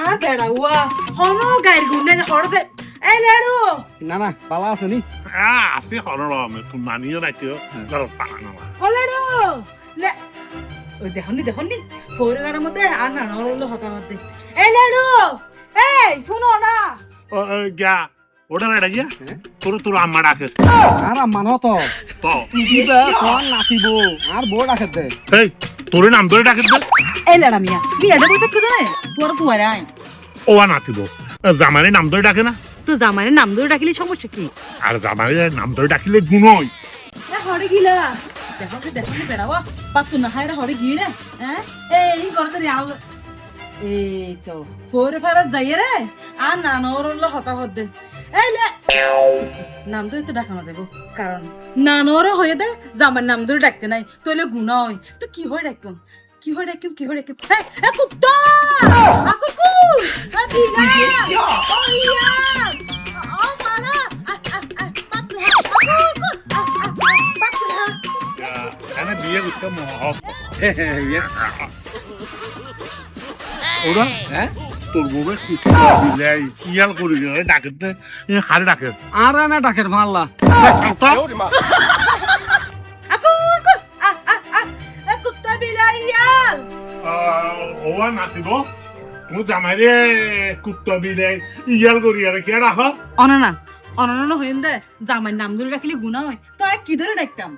আর বেড়া উয়া হনো গাইর গুনে হরতে এই লেড়ু না না পালা আছে নি. ও লেড়ু লে ওই দেখুন নি ফোরে গাড়ির মধ্যে আর না হতা মধ্যে এই লেড়ু এই শুনো না ya. ওটা গিয়া তোর তোর আম্মা ডাকে আর মানো তো তো কিবা কোন আর বউ ডাকে দে এই তোর নাম ধরে ডাকে মিয়া বলতে নে তোর? ও জামানের নাম ধরে ডাকে না? তো জামাইয়ের নাম ধরে ডাকিলি সমস্যা কি? আর জামানের নাম ধরে ডাকিলে গুণ হয়। এ হরে গিলা। দেখো তো দেখো নি বেড়াওয়া। পাতু না হায়রা হরে গিয়ে হ্যাঁ এই করতে রে আল এই তো ফোরে ফেরত যাইয়ে রে। আর নানোর হতা হদ্দে এই লে নাম ধরে তো ডাকানো যাব কারণ নানোরও হয়ে দে জামার নাম ধরে ডাকতে নাই তোলে গুণা হয়। তো কি হয় ডাকতাম কি হয় ডাকিম কি হয় ডাকিম? এ কুত্তা! আ কুকু আ বিলা ও ইয়া ও মালা তোর বউকে করি ডাকে ডাকে আর না মাল্লা নাচিব তুমি জামাইরে কুত্তা বিলাই ইয়াল। করি আর কে রাখ অননা অননা হইন দে। জামার নাম ধরে রাখিলে গুণা হয়। তো কি ধরে ডাকতাম